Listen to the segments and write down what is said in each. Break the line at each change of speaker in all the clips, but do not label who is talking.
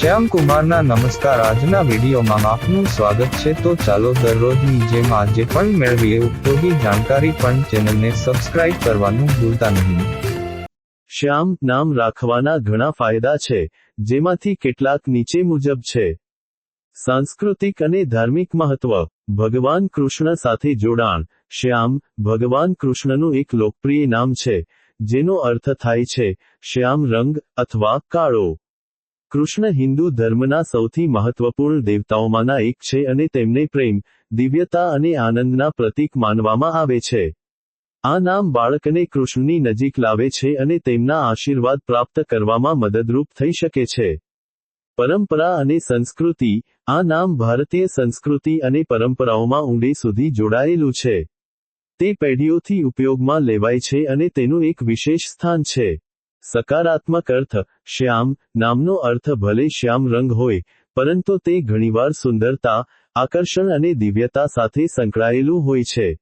શ્યામ કુમારના નમસ્કાર. આજના વિડીયોમાં આપનું સ્વાગત છે. તો ચાલો દરરોજની જેમ આજે પણ મેળવીએ. ઉપયોગી જાણકારી પણ ચેનલને સબસ્ક્રાઇબ કરવાનું ભૂલતા નહીં.
શ્યામ નામ રાખવાના ઘણા ફાયદા છે, જેમાંથી કેટલાક નીચે મુજબ છે. સાંસ્કૃતિક અને ધાર્મિક મહત્વ. ભગવાન કૃષ્ણ સાથે જોડાણ. શ્યામ, ભગવાન કૃષ્ણનું એક લોકપ્રિય નામ છે, જેનો અર્થ થાય છે, શ્યામ રંગ અથવા કાળો. કૃષ્ણ હિન્દુ ધર્મના સૌથી મહત્વપૂર્ણ દેવતાઓમાંના એક છે અને તેમને પ્રેમ, દિવ્યતા અને આનંદના પ્રતીક માનવામાં આવે છે. આ નામ બાળકને કૃષ્ણની નજીક લાવે છે અને તેમના આશીર્વાદ પ્રાપ્ત કરવામાં મદદરૂપ થઈ શકે છે. પરંપરા અને સંસ્કૃતિ, આ નામ ભારતીય સંસ્કૃતિ અને પરંપરાઓમાં ઊંડે સુધી જોડાયેલું છે. તે પેઢીઓથી ઉપયોગમાં લેવાય છે અને તેનું એક વિશેષ સ્થાન છે. સકારાત્મક અર્થ, શ્યામ, નામનો અર્થ ભલે શ્યામ રંગ હોય, પરંતુ તે ઘણીવાર સુંદરતા, આકર્ષણ અને દિવ્યતા સાથે સંકળાયેલું હોય છે.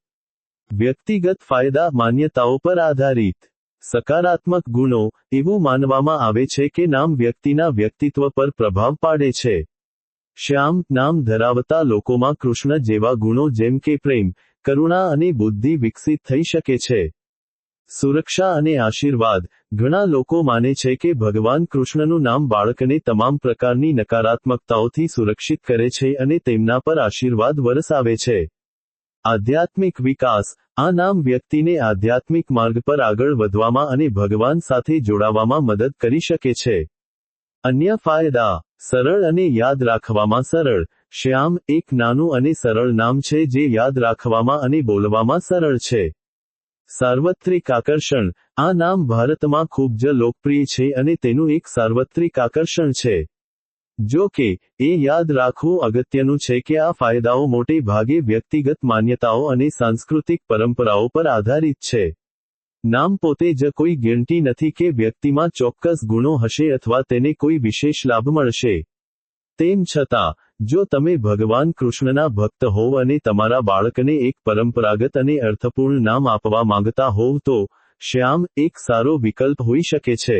વ્યક્તિગત ફાયદા, માન્યતાઓ પર આધારિત. સકારાત્મક ગુણો, એવું માનવામાં આવે છે કે નામ વ્યક્તિના વ્યક્તિત્વ પર પ્રભાવ પાડે છે. શ્યામ, નામ ધરાવતા લોકોમાં કૃષ્ણ જેવા ગુણો જેમ કે પ્રેમ, કરુણા અને બુદ્ધિ વિકસિત થઈ શકે છે. સુરક્ષા અને આશીર્વાદ ઘણા લોકો માને છે કે ભગવાન કૃષ્ણનું નામ બાળકને તમામ પ્રકારની નકારાત્મકતાઓથી સુરક્ષિત કરે છે અને તેમના પર આશીર્વાદ વરસાવે છે. આધ્યાત્મિક વિકાસ, આ નામ વ્યક્તિને આધ્યાત્મિક માર્ગ પર આગળ વધવામાં અને ભગવાન સાથે જોડાવામાં મદદ કરી શકે છે. અન્ય ફાયદા, સરળ અને યાદ રાખવામાં સરળ, શ્યામ એક નાનું અને સરળ નામ છે જે યાદ રાખવામાં અને બોલવામાં સરળ છે. સાર્વત્રિક આકર્ષણ. આ નામ ભારતમાં ખૂબ જ લોકપ્રિય છે અને તેનું એક સાર્વત્રિક આકર્ષણ છે. જો કે, એ યાદ રાખવું અગત્યનું છે કે આ ફાયદાઓ મોટે ભાગે વ્યક્તિગત માન્યતાઓ અને સાંસ્કૃતિક પરંપરાઓ પર આધારિત છે. નામ પોતે જ કોઈ ગેરંટી નથી કે વ્યક્તિમાં ચોક્કસ ગુણો હશે અથવા તેને કોઈ વિશેષ લાભ મળશે. તેમ છતાં જો તમે ભગવાન કૃષ્ણના ભક્ત હોવ અને તમારા બાળકને એક પરંપરાગત અને અર્થપૂર્ણ નામ આપવા માંગતા હોવ તો શ્યામ એક સારો વિકલ્પ હોઈ શકે છે.